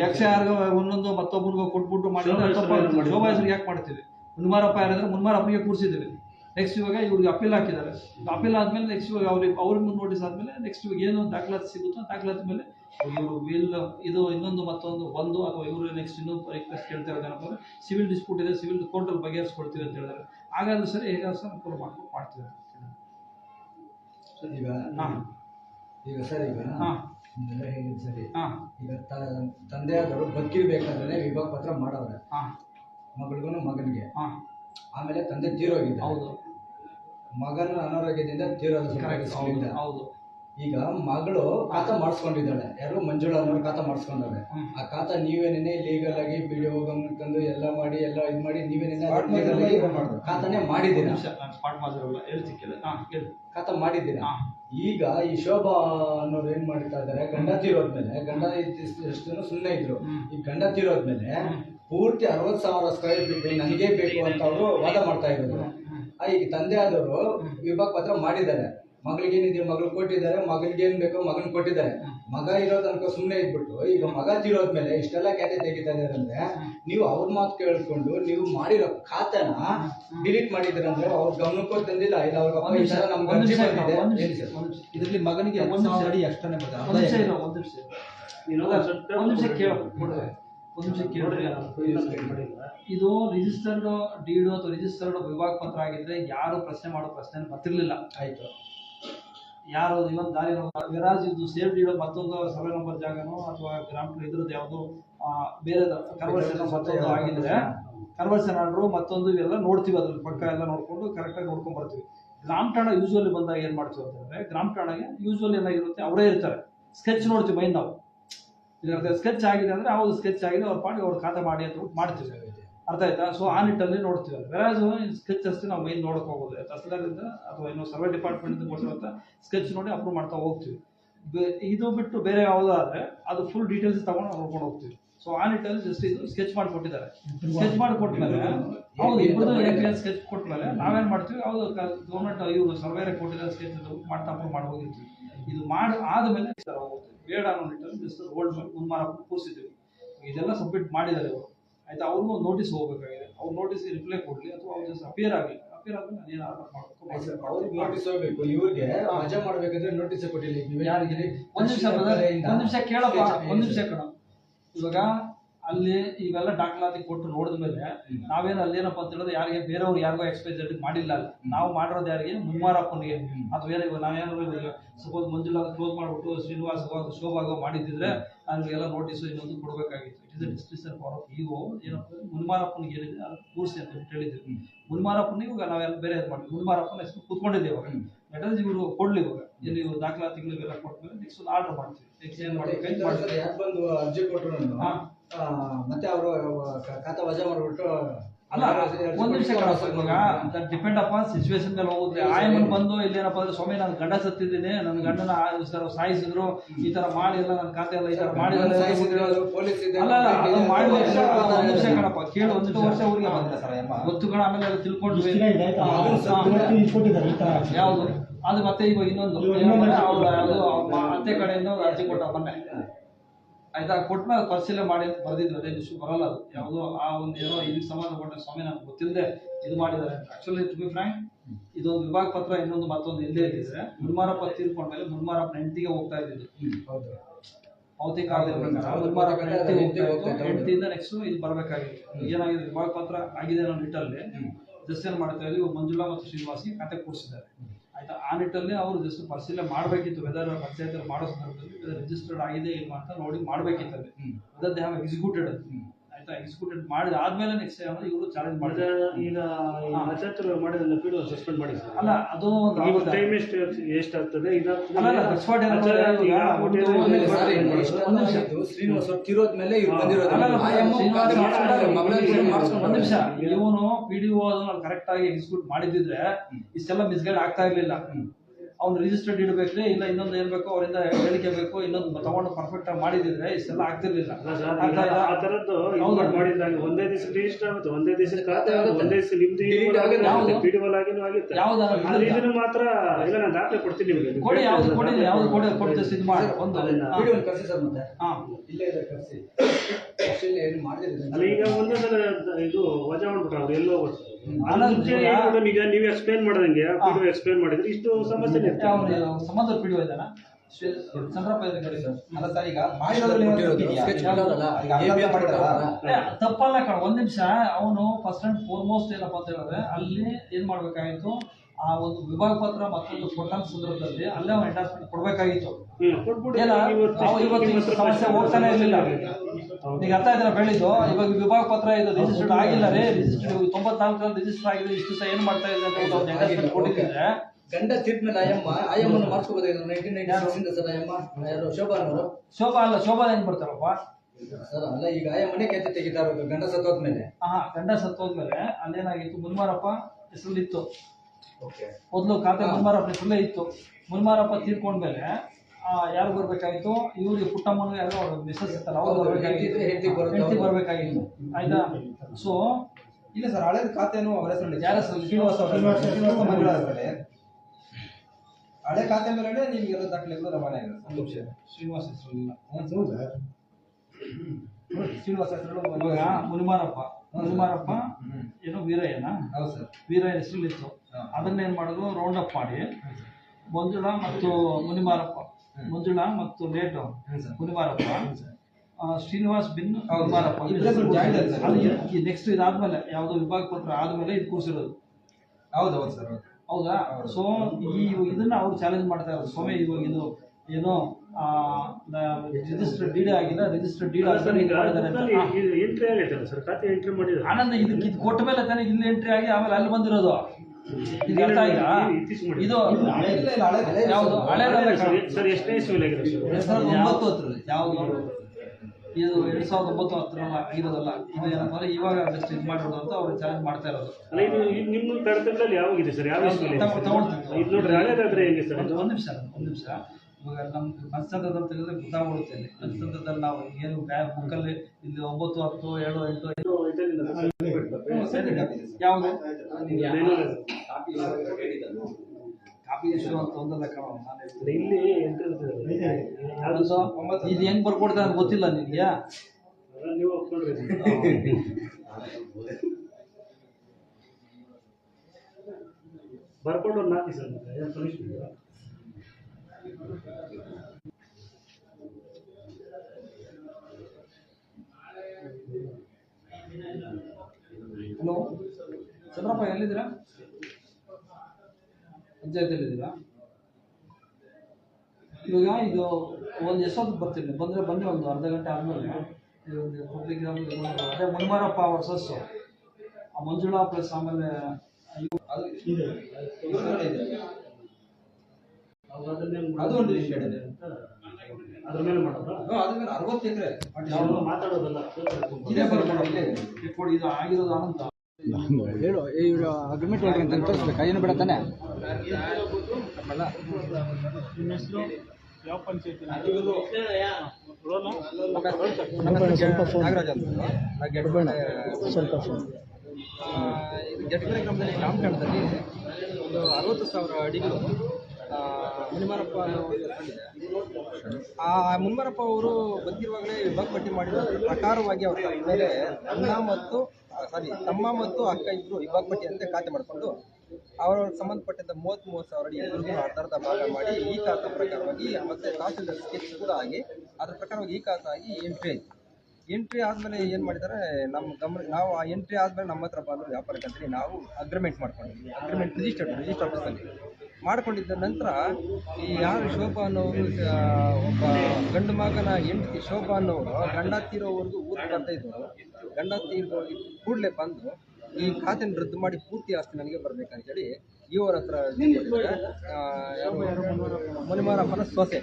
ಯಕ್ಷ ಯಾರಿಗೋ ಒಂದೊಂದು ಮತ್ತೊಬ್ಬರಿಗೋ ಕೊಟ್ಬಿಟ್ಟು ಮಾಡಿದ್ರೆ ಶೋಭಾ ಹೆಸರು ಏನು ಮಾಡಿಲ್ಲ. ಶೋಭಾ ಹೆಸರು ಯಾಕೆ ಮಾಡ್ತೀವಿ ಮುನ್ಮಾರಪ್ಪ ಯಾರಂದ್ರೆ ಮುನ್ಮಾರಪ್ಪನಿಗೆ ಕೂರಿಸಿದ್ದೀವಿ. ನೆಕ್ಸ್ಟ್ ಇವಾಗ ಇವ್ರಿಗೆ ಅಪೀಲ್ ಹಾಕಿದ್ದಾರೆ. ಅಪೀಲ್ ಆದ್ಮೇಲೆ ನೆಕ್ಸ್ಟ್ ಇವಾಗ ಅವ್ರಿಗೆ ಅವ್ರಿಗೆ ನೋಟಿಸ್ ಆದ್ಮೇಲೆ ನೆಕ್ಸ್ಟ್ ಇವಾಗ ಏನು ದಾಖಲಾತಿ ಸಿಗುತ್ತೋ ದಾಖಲಾತಿ ಮೇಲೆ ಇವರು ವಿಲ್ ಇದು ಇನ್ನೊಂದು ಮತ್ತೊಂದು ಒಂದು ಅಥವಾ ಇವರು ನೆಕ್ಸ್ಟ್ ಇನ್ನೊಂದು ರಿಕ್ವೆಸ್ಟ್ ಕೇಳ್ತಾ ಇರೋದೇನಪ್ಪ ಅಂದ್ರೆ ಸಿವಿಲ್ ಡಿಸ್ಪ್ಯೂಟ್ ಇದೆ ಸಿವಿಲ್ ಕೋರ್ಟಲ್ಲಿ ಬಗೆಹರಿಸ್ಕೊಡ್ತೀವಿ ಅಂತ ಹೇಳಿದ್ರೆ ಹಾಗಾದ್ರೆ ಸರಿ ಹೇಗಾದ್ರೂ ಸರ್ ಅನುಕೂಲ ಮಾಡ್ಕೊಂಡು ಮಾಡ್ತೀವಿ ಅಂತ ಈಗ ಹಾಂ. ಈಗ ಸರ್ ಈಗ ಹಾಂ. ನೀವೆಲ್ಲ ಹೇಳಿದ್ ಸರಿ ಈಗ ತಂದೆಯಾದವರು ಬದುಕಿರ್ಬೇಕಾದ್ರೆ ವಿಭಾಗ ಪತ್ರ ಮಾಡವ್ರೆ. ಮಗಳಿಗೂ ಮಗನಿಗೆ. ಆಮೇಲೆ ತಂದೆ ತೀರೋಗಿದ್ದ ಹೌದು. ಮಗನ ಅನಾರೋಗ್ಯದಿಂದ ತೀರೋದು ಹೌದು. ಈಗ ಮಗಳು ಖಾತಾ ಮಾಡಿಸ್ಕೊಂಡಿದ್ದಾಳೆ. ಯಾರು ಮಂಜುಳ ಅನ್ನೋರು ಖಾತಾ ಮಾಡಿಸ್ಕೊಂಡವ್ರೆ ಆ ಖಾತಾ ನೀವೇನೇನೆ ಲೀಗಲ್ ಆಗಿ ವಿಡಿಯೋ ತಂದು ಎಲ್ಲ ಮಾಡಿ ಎಲ್ಲ ಇದು ಮಾಡಿ ನೀವೇನೇ ಖಾತಾನೆ ಮಾಡಿದ್ದೀರ? ಖಾತ ಮಾಡಿದ್ದೀರ? ಈಗ ಈ ಶೋಭಾ ಅನ್ನೋರು ಏನ್ ಮಾಡ್ತಾ ಇದಾರೆ ಗಂಡ ತೀರೋದ್ಮೇಲೆ ಗಂಡ ಎಷ್ಟು ಜನ ಸುಮ್ಮನೆ ಇದ್ರು. ಈ ಗಂಡ ತೀರೋದ್ಮೇಲೆ ಪೂರ್ತಿ ಅರವತ್ ಸಾವಿರ ಸ್ಕ್ವೇರ್ ಫೀಟ್ ನನಗೆ ಬೇಕು ಅಂತ ಅವರು ವಾದ ಮಾಡ್ತಾ ಇರೋದು. ಈಗ ತಂದೆ ಆದವರು ವಿಭಾಗ ಪತ್ರ ಮಾಡಿದ್ದಾರೆ. ಮಗಳಿಗೇನಿದೆ ಮಗಳು ಕೊಟ್ಟಿದ್ದಾರೆ ಮಗನಿಗೆ ಏನ್ ಬೇಕೋ ಮಗನ್ ಕೊಟ್ಟಿದ್ದಾರೆ. ಮಗ ಇರೋ ತನಕ ಸುಮ್ಮನೆ ಇದ್ಬಿಟ್ಟು ಈಗ ಮಗ ತಿರೋದ್ಮೇಲೆ ಇಷ್ಟೆಲ್ಲ ಕ್ಯಾತೆ ತೆಗಿತಾ ಇದಾರೆ ಅಂದ್ರೆ ನೀವು ಅವ್ರ ಮಾತು ಕೇಳ್ಕೊಂಡು ನೀವು ಮಾಡಿರೋ ಖಾತೆನ ಡಿಲೀಟ್ ಮಾಡಿದ್ರೆ ಅಂದ್ರೆ ಅವ್ರ ಗಮನಕ್ಕೂ ತಂದಿಲ್ಲ. ಇಲ್ಲ ಅವ್ರ ಇದ್ರಲ್ಲಿ ಮಗನಿಗೆ ಒಂದು. ಅಡಿ ಎಷ್ಟನೇ ಬರ್ತದೆ. ಒಂದು ನಿಮಿಷ ಒಂದು ನಿಮಿಷ ನೀನು ಸ್ವಲ್ಪ ಒಂದು ನಿಮಿಷ ಕೇಳು ಒಂದು ನಿಮಿಷ ಕೇಳಿ. ಇದು ರಿಜಿಸ್ಟರ್ಡ್ ಡೀಡು ಅಥವಾ ರಿಜಿಸ್ಟರ್ಡ್ ವಿಭಾಗ ಪತ್ರ ಆಗಿದ್ರೆ ಯಾರು ಪ್ರಶ್ನೆ ಮಾಡೋ ಪ್ರಶ್ನೆ ಬರ್ತಿರ್ಲಿಲ್ಲ. ಆಯ್ತು. ಯಾರು ಇವತ್ತು ದಾರಿ ವಿರಾಜ್ ಇದು ಸೇಫ್ಟಿ ಇರೋ ಮತ್ತೊಂದು ಸರ್ವೆ ನಂಬರ್ ಜಾಗನೋ ಅಥವಾ ಗ್ರಾಮ ಇದ್ರದ್ದು ಯಾವುದು ಬೇರೆ ಕನ್ವರ್ಷನ್ ಮತ್ತೊಂದು ಆಗಿದ್ರೆ ಕನ್ವರ್ಷನ್ ಆರ್ಡ್ರು ಮತ್ತೊಂದು ಇವೆಲ್ಲ ನೋಡ್ತೀವಿ ಅದ್ರಲ್ಲಿ ಪಕ್ಕ ಎಲ್ಲ ನೋಡ್ಕೊಂಡು ಕರೆಕ್ಟಾಗಿ ನೋಡ್ಕೊಂಡ್ ಬರ್ತೀವಿ. ಗ್ರಾಮ ಠಾಣ ಯೂಶ್ವಲಿ ಬಂದಾಗ ಏನು ಮಾಡ್ತೀವಿ ಅಂತಂದ್ರೆ ಗ್ರಾಮ ಠಾಣೆಗೆ ಯೂಶ್ವಲಿ ಏನಾಗಿರುತ್ತೆ ಅವರೇ ಇರ್ತಾರೆ. ಸ್ಕೆಚ್ ನೋಡ್ತೀವಿ ಮೈಂಡ್ ನಾವು. ಇದರ ಸ್ಕೆಚ್ ಆಗಿದೆ ಅಂದ್ರೆ ಅವ್ರು ಸ್ಕೆಚ್ ಆಗಿದೆ ಅವ್ರ ಪಾಡಿ ಅವ್ರ ಖಾತೆ ಮಾಡಿ ಅಂತ ಮಾಡ್ತೀವಿ. ಅರ್ಥ ಆಯ್ತಾ? ಸೊ ಆ ನಿಟ್ಟಲ್ಲಿ ನೋಡ್ತೀವಿ ವೆರಾಜ್ ಸ್ಕೆಚ್ ಅಷ್ಟೇ ನಾವು ಮೈನ್ ನೋಡಕ್ ಹೋಗೋದು ತಹಸೀಲ್ದಾರಿಂದ ಅಥವಾ ಏನೋ ಸರ್ವೆ ಡಿಪಾರ್ಟ್ಮೆಂಟ್ ಕೊಟ್ಟಿರುವಂತ ಸ್ಕೆಚ್ ನೋಡಿ ಅಪ್ರೂವ್ ಮಾಡ್ತಾ ಹೋಗ್ತೀವಿ. ಇದು ಬಿಟ್ಟು ಬೇರೆ ಯಾವುದಾದ್ರೆ ಅದು ಫುಲ್ ಡೀಟೇಲ್ಸ್ ತಗೊಂಡು ನೋಡ್ಕೊಂಡು ಹೋಗ್ತೀವಿ. ಸೊ ಆ ನಿಟ್ಟಲ್ಲಿ ಜಸ್ಟ್ ಇದು ಸ್ಕೆಚ್ ಮಾಡಿಕೊಟ್ಟಿದ್ದಾರೆ. ಸ್ಕೆಚ್ ಮಾಡಿ ಕೊಟ್ಮೇಲೆ ಹೌದು ಇಬ್ಬರದು ಸ್ಕೆಚ್ ಕೊಟ್ಮೇಲೆ ನಾವೇನ್ ಮಾಡ್ತೀವಿ? ಹೌದು ಗೌರ್ಮೆಂಟ್ ಇವರು ಸರ್ವೇರೆ ಕೊಟ್ಟಿದ್ದಾರೆ ಸ್ಕೆಚ್ ಮಾಡ್ತಾ ಅಪ್ರೂವ್ ಮಾಡಿ ಹೋಗಿರ್ತೀವಿ. ಇದು ಮಾಡಿ, ಆದ್ಮೇಲೆ ಬೇಡ ಅನ್ನೋ ನಿಟ್ಟಲ್ಲಿ ಜಸ್ಟ್ ರೋಡ್ ಮುನ್ಮಾರ ಕೂರಿಸಿದ್ದೀವಿ ಇದೆಲ್ಲ ಸಬ್ಮಿಟ್ ಮಾಡಿದ್ದಾರೆ ಅವರು ಆಯ್ತಾ ಅವ್ರಿಗೂ ಒಂದು ನೋಟಿಸ್ ಹೋಗ್ಬೇಕಾಗಿದೆ. ಅವ್ರು ನೋಟಿಸ್ ರಿಪ್ಲೈ ಕೊಡ್ಲಿ ಅಥವಾ ಅವ್ರು ಜಸ್ಟ್ ಅಪಿಯರ್ ಆಗಲಿ. ಅಪಿಯರ್ ಆದ್ರೆ ನಾನು ಏನು ಆರ್ಡರ್ ಮಾಡಬೇಕು ಅವ್ರಿಗೆ ನೋಟಿಸ್ ಹೋಗ್ಬೇಕು. ಇವ್ರಿಗೆ ಮಜಾ ಮಾಡ್ಬೇಕಂದ್ರೆ ನೋಟಿಸ್ ಕೊಟ್ಟಿಲ್ಲ ನೀವು ಯಾರಿಗೆ? ಒಂದ್ ನಿಮಿಷ ಒಂದ್ ನಿಮಿಷ ಕೇಳಪ್ಪ ಒಂದ್ ನಿಮಿಷ ಕಣ. ಇವಾಗ ಅಲ್ಲಿ ಇವೆಲ್ಲ ದಾಖಲಾತಿ ಕೊಟ್ಟು ನೋಡಿದ ಮೇಲೆ ನಾವೇನು ಅಲ್ಲೇನಪ್ಪ ಅಂತ ಹೇಳಿದ್ರೆ ಯಾರಿಗೆ ಬೇರೆಯವ್ರು ಯಾರಿಗೋ ಎಕ್ಸ್ಪೈಸ್ ಮಾಡಿಲ್ಲ ಅಲ್ಲಿ. ನಾವು ಮಾಡಿರೋದು ಯಾರಿಗೆ? ಮುಮ್ಮಾರಪ್ಪನಿಗೆ ಅಥವಾ ಏನೋ ಇವಾಗ ನಾವೇನಾದ್ರು ಸಪೋಸ್ ಮಂಜುಳಾ ಕ್ಲೋಸ್ ಮಾಡಿಬಿಟ್ಟು ಶ್ರೀನಿವಾಸ್ ಶೋಭಾಗ ಮಾಡಿದ್ದಿದ್ರೆ ನನಗೆಲ್ಲ ನೋಟಿಸ್ ಇನ್ನೊಂದು ಕೊಡಬೇಕಾಗಿತ್ತು. It is a distinction for of E ಏನಪ್ಪ ಮುನ್ಮಾರಪ್ಪನಿಗೆ ಏನಿದೆ ಅದು ಕೂರಿಸಿ ಅಂತ ಹೇಳಿದ್ವಿ ಮುನ್ಮಾರಪ್ಪನಿಗೆ ಇವಾಗ ನಾವೆಲ್ಲ ಬೇರೆ ಇದು ಮಾಡಿ ಮುನ್ಮಾರಪ್ಪನ ಹೆಸರು ಕೂತ್ಕೊಂಡಿದ್ದೆ ಇವಾಗ. ಲೆಟರ್ಸ್ ಇವರು ಕೊಡ್ಲಿ ಇವಾಗ. ಇಲ್ಲಿ ಇವರು ದಾಖಲಾತಿಗಳು ಇವೆಲ್ಲ ನೆಕ್ಸ್ಟ್ ಒಂದು ಆರ್ಡರ್ ಮಾಡ್ತೀವಿ. ನೆಕ್ಸ್ಟ್ ಏನು ಮಾಡಿ ಯಾಕೆ ಬಂದು ಅರ್ಜಿ ಕೊಟ್ಟರು ಹಾ. ಮತ್ತೆ ಅವರು ಖಾತಾ ವಜಾ ಮಾಡ್ಬಿಟ್ಟು ಅಲ್ಲ ಒಂದ್ ನಿಮಿಷ ಇವಾಗ. ಡಿಪೆಂಡ್ ಅಪಾನ್ ಸಿಚುವೇಶನ್ ಮೇಲೆ ಹೋಗುತ್ತೆ ಆಯಮ್ಮನ್ ಬಂದು ಇಲ್ಲೇನಪ್ಪ ಅಂದ್ರೆ ಸ್ವಾಮಿ ನಾನು ಗಂಡ ಸತ್ತಿದ್ದೀನಿ ನನ್ನ ಗಂಡನ ಆ- ಸರ್ ಸಾಯಿಸಿದ್ರು ಈ ತರ ಮಾಡಿಲ್ಲ ನನ್ನ ಖಾತೆ ಎಲ್ಲ ಈ ತರ ಮಾಡಿದ್ದಾರೆ ಪೊಲೀಸ್ ಅಲ್ಲ ಒಂದ್ ನಿಮಿಷ ಕಣಪ್ಪ ಕೇಳು ಒಂದಿಷ್ಟು ವರ್ಷ ಊರಿಗೆ ಬಂದ ಗೊತ್ತು ಕಣ ಆಮೇಲೆ ಎಲ್ಲ ತಿಳ್ಕೊಂಡು. ಯಾವುದು ಅದು ಮತ್ತೆ ಇವಾಗ ಇನ್ನೊಂದು ಅತ್ತೆ ಕಡೆಯಿಂದ ಅರ್ಜಿ ಕೊಟ್ಟ ಮೊನ್ನೆ. ಆಯ್ತಾ ಕೊಟ್ಮೇಲೆ ಪರಿಶೀಲನೆ ಮಾಡಿ ಅಂತ ಬರ್ದಿದ್ರು ಅದೇ ಇಶ್ಯೂ ಬರಲ್ಲ ಅದು. ಯಾವುದೋ ಆ ಒಂದು ಏನೋ ಇದಕ್ಕೆ ಸಂಬಂಧಪಟ್ಟ ಸ್ವಾಮಿ ನನಗೆ ಗೊತ್ತಿಲ್ಲದೆ ಇದು ಮಾಡಿದ್ದಾರೆ ಆಕ್ಚುಲಿ ಟು ಬಿ ಫ್ರಾಂಕ್ ಇದೊಂದು ವಿಭಾಗ ಪತ್ರ ಇನ್ನೊಂದು ಮತ್ತೊಂದು ಇಲ್ಲೇ ಇದ್ದಿದ್ರೆ ಮುನ್ಮಾರಪ್ಪ ತೀರ್ಕೊಂಡ್ಮೇಲೆ ಮುನ್ಮಾರಪ್ಪನ ಹೆಂಡತಿಗೆ ಹೋಗ್ತಾ ಇದ್ದಿದ್ದು. ಭೌತಿಕ ಹೆಂಡತಿಯಿಂದ ನೆಕ್ಸ್ಟ್ ಇದು ಬರಬೇಕಾಗಿತ್ತು. ಏನಾಗಿದೆ ವಿಭಾಗ ಪತ್ರ ಆಗಿದೆ ಅನ್ನೋ ನಿಟ್ಟಲ್ಲಿ ಜಸ್ಟ್ ಏನ್ ಮಾಡ್ತಾ ಇದ್ದೀವಿ ಮಂಜುಳಾ ಮತ್ತು ಶ್ರೀನಿವಾಸಿ ಖಾತೆ ಕೂರಿಸಿದ್ದಾರೆ. ಆಯ್ತಾ? ಆ ನಿಟ್ಟಲ್ಲಿ ಅವರು ಜಸ್ಟ್ ಪರಿಶೀಲನೆ ಮಾಡಬೇಕಿತ್ತು ವೆದರ್ ಪಂಚಾಯತ್ ಮಾಡೋ ಸಂದರ್ಭದಲ್ಲಿ ರಿಜಿಸ್ಟರ್ಡ್ ಆಗಿದೆ ಇಲ್ವಾ ಅಂತ ನೋಡಿ ಮಾಡಬೇಕಿತ್ತು whether they have executed executed ಮಾಡಿದ ಆದ್ಮೇಲೆ ನೆಕ್ಸ್ಟ್ ಇವರು ಚಾಲೆಂಜ್ ಮಾಡಿದ ಈಗ ನಕ್ಷತ್ರ ಸಸ್ಪೆಂಡ್ ಮಾಡಿ ಅಲ್ಲ ಅದು ಒಂದು. ಟೈಮ್ ಎಷ್ಟು ಎಷ್ಟಾಗ್ತದೆ ಇದಾಗ್ತದೆ ಅಲ್ಲ, ಅಲ್ಲ, that's what ಏನಂದ್ರೆ ಆಚಾರ ಈಗ ಯಾವ ಒಂದು- ಹೋಟೆಲ್ ಒಂದು ಅಲ್ಲಿ ಸಾರಿ ಮಾಡ್ತಾರೆ? ಇಷ್ಟು ಒಂದ್ ನಿಮಿಷ. ಶ್ರೀನಿವಾಸ್ ಅವ್ರು ತಿರೋದ್ ಮೇಲೆ ಇವ್ರು ಬಂದಿರೋದು. ಅಲ್ಲ, ಅಲ್ಲ, ಆಯಮ್ಮ ಶ್ರೀನಿವಾಸ ಖಾತೆ ಮಾಡ್ಸ್ಕೊಂಡ್ರೆ ಮಗಳನ್ನ ಒಂದ್ ಮಾಡ್ಸ್ಕೊಂಡ್ರೆ ಒಂದ್ ನಿಮಿಷ. ಇವನು ಪಿ ಡಿ ಕರೆಕ್ಟ್ ಆಗಿ ಎಕ್ಸಿಕ್ಯೂಟ್ ಮಾಡಿದ್ರೆ ಇಷ್ಟೆಲ್ಲ ಮಿಸ್ಗೈಡ್ ಆಗ್ತಾ ಇರ್ಲಿಲ್ಲ. ಅವ್ನು ರಿಜಿಸ್ಟರ್ಡ್ ಇಡಬೇಕ್ರಿ ಇಲ್ಲ ಇನ್ನೊಂದು ಏನ್ ಬೇಕು ಅವರಿಂದ ಹೇಳಿಕೆ ಬೇಕು ಇನ್ನೊಂದು ತಗೊಂಡು ಪರ್ಫೆಕ್ಟ್ ಆಗಿ ಮಾಡಿದಿದ್ರೆ ಇಷ್ಟೆಲ್ಲ ಆಗ್ತಿರ್ಲಿಲ್ಲ. ಆ ತರದ್ದು ಹೌದು. ಮಾಡಿದಾಗ ಒಂದೇ ದಿವಸ ರಿಜಿಸ್ಟರ್ ಆಗುತ್ತೆ ಒಂದೇ ದಿವಸ ಖಾತೆ ಆಗುತ್ತೆ ಒಂದೇ ದಿವಸ ನಿಮ್ದು? ಪಿಡಿವಲ್ ಆಗಿನೂ ಆಗುತ್ತೆ ಇದನ್ನು ಮಾತ್ರ ಇಲ್ಲ ನಾನು ದಾಖಲೆ ಕೊಡ್ತೀನಿ ನಿಮಗೆ. ಕೊಡಿ ಯಾವ್ದು ಕೊಡಿ ಯಾವ್ದು ಕೊಡಿ ಕೊಡಿ ಜಸ್ಟ್ ಇದು ಮಾಡಿ. ಒಂದು. ಕರ್ಸಿ ಸರ್ ಮತ್ತೆ. ಹಾ. ಇಲ್ಲೇ ಇದೆ ಕರ್ಸಿ ಆಕ್ಚುಲಿ ಏನು ಮಾಡಿದ್ರೆ ಅಲ್ಲ ಈಗ ಒಂದೇ ಸಲ ಇದು ವಜಾ ಮಾಡ್ಬಿಟ್ರೆ ಅವ್ರು ಎಲ್ಲೋ ಹೋಗ್ತಾರೆ ಮುಂಚೆ ಈಗ- ನೀವು ಎಕ್ಸ್ಪ್ಲೈನ್ ಮಾಡಿದಂಗೆ ಪಿಡಿಒ ಎಕ್ಸ್ಪ್ಲೈನ್ ಮಾಡಿದ್ರೆ ಇಷ್ಟು ಸಮಸ್ಯೆ ಸಂಬಂಧ ಪಿ ಡಿ ಇದ್ದಾನ ಚಂದ್ರಪ್ಪ ಇದ್ದಾರೆ ಸರ್. ಅಲ್ಲ ಸರ್ ಈಗ ತಪ್ಪಲ್ಲ ಕಣ ಒಂದ್ ನಿಮಿಷ. ಅವನು ಫಸ್ಟ್ ಅಂಡ್ ಫೋರ್ಮೋಸ್ಟ್ ಏನಪ್ಪಾ ಅಂತ ಹೇಳಿದ್ರೆ ಅಲ್ಲಿ ಏನ್ ಮಾಡ್ಬೇಕಾಗಿತ್ತು ಆ ಒಂದು ವಿಭಾಗ ಪತ್ರ ಮತ್ತೊಂದು ಕೊಟ್ಟಂತ ಸಂದರ್ಭದಲ್ಲಿ ಅಲ್ಲೇ ಒಂದು ಎಂಡಾಸ್ಮೆಂಟ್ ಕೊಡ್ಬೇಕಾಗಿತ್ತು. ಏನ? ಇವತ್ತು ಸಮಸ್ಯೆ ಹೋಗ್ತಾನೆ ಇರ್ಲಿಲ್ಲ. ಈಗ ಅರ್ಥ ಇದನ್ನ ಬೆಳಿದು ಇವಾಗ ವಿಭಾಗ ಪತ್ರ ಇದು ರಿಜಿಸ್ಟರ್ಡ್ ಆಗಿಲ್ಲ ರೀ. ರಿಜಿಸ್ಟರ್ಡ್ ತೊಂಬತ್ನಾಲ್ಕರಲ್ಲಿ ರಿಜಿಸ್ಟರ್ ಆಗಿದೆ. ಇಷ್ಟು ದಿವಸ ಏನ್ ಮಾಡ್ತಾ ಇದೆ ಅಂತ ಒಂದು ಎಂಡಾಸ್ಮೆಂಟ್ ಕೊಟ್ಟಿದ್ರೆ ಗಂಡ ತೀರ್ಮೇಲೆ ಅಯ್ಯಮ್ಮ ಅಯ್ಯಮ್ಮನ ಮಾಡಿಸ್ಕೋಬೋದಾಗಿತ್ತು ನೈನ್ಟೀನ್ ನೈನ್ಟಿ ಸಿಕ್ಸ್ ಇಂದ ಸರ್ ಯಾರು? ಶೋಭಾ ಅವರು. ಶೋಭಾ ಅಲ್ಲ ಶೋಭಾ ಏನ್ ಬರ್ತಾರಪ್ಪ ಸರ್ ಅಲ್ಲ ಈಗ ಅಯ್ಯಮ್ಮನೇ ಕೆತ್ತಿ ತೆಗಿತಾ ಗಂಡ ಸತ್ತೋದ್ಮೇಲೆ. ಹಾ ಗಂಡ ಸತ್ತೋದ್ಮೇಲೆ ಅಲ್ಲೇನಾಗಿತ್ತು? ಮುನ್ಮಾರಪ್ಪ ಹೆಸರು ಓಕೆ ಮೊದಲು ಖಾತೆ ಮುನ್ಮಾರಪ್ಪ ಹೆಸರಲ್ಲೇ ಇತ್ತು. ಮುನ್ಮಾರಪ್ಪ ತೀರ್ಕೊಂಡ್ಮೇಲೆ ಆ, ಯಾರು ಬರ್ಬೇಕಾಗಿತ್ತು? ಇವ್ರಿಗೆ ಪುಟ್ಟಮ್ಮನ ಯಾರೋ ಮಿಸಸ್ ಇರ್ತಾರೆ ಅವ್ರು ಬರಬೇಕಾಗಿತ್ತು ಬರ್ಬೇಕಾಗಿತ್ತು. ಹೆಂಡ್ತಿ ಆಯ್ತಾ? ಸೊ ಇಲ್ಲ ಸರ್ ಹಳೇದು ಖಾತೆನೂ ಅವರ ಹೆಸರಲ್ಲಿ ಯಾರ? ಶ್ರೀನಿವಾಸ ಶ್ರೀನಿವಾಸ ಮಂಗಳ ಹಳೆ ಖಾತೆ ಮೇಲೆ ನಿಮಗೆಲ್ಲ ದಾಖಲೆಗಳು ರವಾನೆ ಆಗಿದೆ. ಶ್ರೀನಿವಾಸ ಹೌದಾ ಶ್ರೀನಿವಾಸ ಹೆಸರು ಇವಾಗ ಮುನಿಮಾರಪ್ಪ ಮುನಿಮಾರಪ್ಪ ಏನೋ ವೀರಯ್ಯನ? ಹೌದು ಸರ್. ವೀರಯ್ಯ ಹೆಸರಲ್ಲಿತ್ತು. ಹಾ. ಅದನ್ನೇನ್ ಮಾಡೋದು ರೌಂಡ್ ಅಪ್ ಮಾಡಿ ಮಂಜುಳ ಮತ್ತು ಮುನಿಮಾರಪ್ಪ ಮಂಜುಳ ಮತ್ತು ಲೇಟು ಮುನಿಮಾರಪ್ಪ ಆ, ಶ್ರೀನಿವಾಸ್ ಬಿನ್. ಮುನಿಮಾರಪ್ಪ ನೆಕ್ಸ್ಟ್ ಇದಾದ್ಮೇಲೆ ಯಾವುದೋ ವಿಭಾಗ ಪತ್ರ ಆದ್ಮೇಲೆ ಇದು ಕೂರಿಸಿರೋದು ಹೌದು ಹೌದು ಸರ್ ಹೌದಾ. ಸೊ ಈ ಇದನ್ನ ಅವ್ರು ಚಾಲೆಂಜ್ ಮಾಡ್ತಾ ಇರೋದು. ಸ್ವಾಮಿ ಇವಾಗ ಇದು ಏನೋ ರಿಜಿಸ್ಟರ್ ಡೀಡ್ ಆಗಿಲ್ಲ ರಿಜಿಸ್ಟರ್ ಡೀಡ್ ಎಂಟ್ರಿ ಆಗೈತಲ್ಲ ಸರ್? ಖಾತೆ ಎಂಟ್ರಿ ಮಾಡಿದ್ರೆ. ಆನಂದ ಇದಕ್ಕೆ ಇದು ಕೊಟ್ಟ ಮೇಲೆ ತಾನೇ ಇಲ್ಲಿ ಎಂಟ್ರಿ ಆಗಿ ಆಮೇಲೆ ಅಲ್ಲಿ ಬಂದಿರೋದು. ಇದು. ಯಾವುದು? ಸರ್, ಎಷ್ಟನೇ ಇಸ್ವಿಯಲ್ಲಿ ಆಗಿದೆ ಸರ್. ಎರಡ್ ಒಂಬತ್ತು ಹತ್ರದಲ್ಲಿ. ಯಾವುದು? ಇದು ಎರಡ್ ಸಾವಿರದ ಒಂಬತ್ತು ಹತ್ತರಲ್ಲ ಆಗಿರೋದಲ್ಲ ಇದು ಏನಪ್ಪ ಅಂದ್ರೆ ಇವಾಗ ಜಸ್ಟ್ ಇದು ಮಾಡಿರೋದು ಅಂತ ಅವ್ರು ಚಾಲೆಂಜ್ ಮಾಡ್ತಾ ಇರೋದು. ಅಲ್ಲ ಇದು ನಿಮ್ಮ ಯಾವಾಗಿದೆ ಸರ್? ಯಾವ ಇಸ್ವಿಯಲ್ಲಿ ಇದೆ ತಗೊ- ತಗೊಳ್ತೀನಿ. ಇದು ನೋಡ್ರಿ ಹಳೇದಾದ್ರೆ ಹೆಂಗೆ ಸರ್ ಒಂದು ನಿಮಿಷ ಒಂದು ನಿಮಿಷ. ಇವಾಗ ನಮ್ಮ ಪಂಚತಂತ್ರದಲ್ಲಿ ತೆಗೆದ್ರೆ ಗೊತ್ತಾಗ್ಬಿಡುತ್ತೆ ಪಂಚತಂತ್ರದಲ್ಲಿ ನಾವು ಏನು ಬುಕ್ಕಲ್ಲಿ ಇಲ್ಲಿ ಒಂಬತ್ತು ಹತ್ತು ಏಳು ಎಂಟು. ಯಾವುದು? ಮೇನುವಲ್ಲಿ ಕಾಪಿ ಎಷ್ಟು ಅಂತ ಒಂದಲ್ಲ ಕಣ ನಾನು ಹೇಳ್ತೀನಿ. ಇಲ್ಲಿ ಇದು. ಹೆಂಗ್ ಬರ್ಕೊಡ್ತಾರೆ ಗೊತ್ತಿಲ್ಲ ನಿನ್ಗೆ? ನೀವು ಬರ್ಕೊಂಡು ಒಂದು ನಾಲ್ಕು ಸರ್ ಹಲೋ ಚಂದ್ರಪ್ಪ ಎಲ್ಲಿದ್ದೀರಾ? ಪಂಚಾಯತಲ್ಲಿದ್ದೀರಾ? ಇವಾಗ ಇದು ಒಂದು ಎಷ್ಟೊತ್ತು ಬರ್ತೀನಿ ಬಂದರೆ ಬನ್ನಿ ಒಂದು ಅರ್ಧ ಗಂಟೆ ಆದಮೇಲೆ. ಒಂದು ಪಬ್ಲಿಕ್ ಅದೇ ಮುನ್ಮಾರಪ್ಪ ವರ್ಸಸ್ ಆ ಮಂಜುಳಾ ಪ್ಲಸ್ ಆಮೇಲೆ ಅದು ಒಂದು ವಿಷಯ ಇದೆ. ಅದ್ರ ಮೇಲೆ ಮಾಡೋದು? ಅದ್ರ ಮೇಲೆ ಅರವತ್ತು ಎಕರೆ. ಮಾತಾಡೋದಲ್ಲ ಇದೇ ಬರ್ಕೊಂಡು ಇಲ್ಲಿ ಇದು ಆಗಿರೋದು ಅನಂತ ಹೇಳು ಇವರು ಅಗ್ರಿಮೆಂಟ್ ಹೊರಗೆ ಅಂತ ತೋರಿಸ್ಬೇಕಾ. ಏನು ಬೇಡ ತಾನೆ? ನಾಗರಾಜ್ ಅಂತ ನಾ ಗೆಡ್ಬಣ್ಣ ಸ್ವಲ್ಪ ಇದು ಗೆಡ್ಬಳೆ ಗ್ರಾಮದಲ್ಲಿ ನಾಮಕರಣದಲ್ಲಿ ಒಂದು ಅರವತ್ತು ಸಾವಿರ ಅಡಿಗಳು ಮುನಿಮಾರಪ್ಪ ಆ ಮುನಿಮಾರಪ್ಪ ಅವರು ಬಂದಿರುವಾಗಲೇ ವಿಭಾಗ ಪಟ್ಟಿ ಮಾಡಿದ ಪ್ರಕಾರವಾಗಿ ಅವರ ಮೇಲೆ ಅಣ್ಣ ಮತ್ತು ಸಾರಿ ತಮ್ಮ ಮತ್ತು ಅಕ್ಕ ಇಬ್ಬರು ವಿಭಾಗ ಪಟ್ಟಿ ಅಂತ ಖಾತೆ ಮಾಡಿಕೊಂಡು ಅವರ ಸಂಬಂಧಪಟ್ಟಂತ ಮೂವತ್ತ್ ಮೂವತ್ತು ಸಾವಿರ ಇಬ್ಬರಿಗೂ ಅರ್ಧ ಭಾಗ ಮಾಡಿ ಈ ಖಾತೆ ಪ್ರಕಾರವಾಗಿ ಮತ್ತೆ ತಹಸೀಲ್ದಾರ್ ಸ್ಕೆಚ್ ಕೂಡ ಆಗಿ ಅದ್ರ ಪ್ರಕಾರವಾಗಿ ಈ ಖಾತೆ ಆಗಿ ಎಂಟ್ರಿ ಆಯ್ತು. ಎಂಟ್ರಿ ಆದಮೇಲೆ ಏನು ಮಾಡಿದ್ದಾರೆ ನಮ್ಮ ಗಮನ ನಾವು ಆ ಎಂಟ್ರಿ ಆದಮೇಲೆ ನಮ್ಮ ಹತ್ರ ಬಂದು ವ್ಯಾಪಾರಕ್ಕಂತೇಳಿ ನಾವು ಅಗ್ರಿಮೆಂಟ್ ಮಾಡ್ಕೊಂಡಿದ್ವಿ. ಅಗ್ರಿಮೆಂಟ್ ರಿಜಿಸ್ಟರ್ಡ್ ರಿಜಿಸ್ಟರ್ ಆಫೀಸಲ್ಲಿ ಮಾಡ್ಕೊಂಡಿದ್ದ ನಂತರ ಈ ಯಾರು ಶೋಭಾ ಅನ್ನೋರು ಒಬ್ಬ ಗಂಡು ಮಗನ ಹೆಂಡತಿ ಶೋಭಾ ಅನ್ನೋರು ಗಂಡ ತೀರೋವರೆಗೂ ಊರಿಗೆ ಬರ್ತಾ ಇದ್ದರು ಗಂಡ ಕೂಡಲೇ ಬಂದು ಈ ಖಾತೆನ ರದ್ದು ಮಾಡಿ ಪೂರ್ತಿ ಆಸ್ತಿ ನನಗೆ ಬರ್ಬೇಕಂತೇಳಿ ಇವರ ಹತ್ರ ಮುನಿಮಾರಪ್ಪನ ಸೊಸೆ.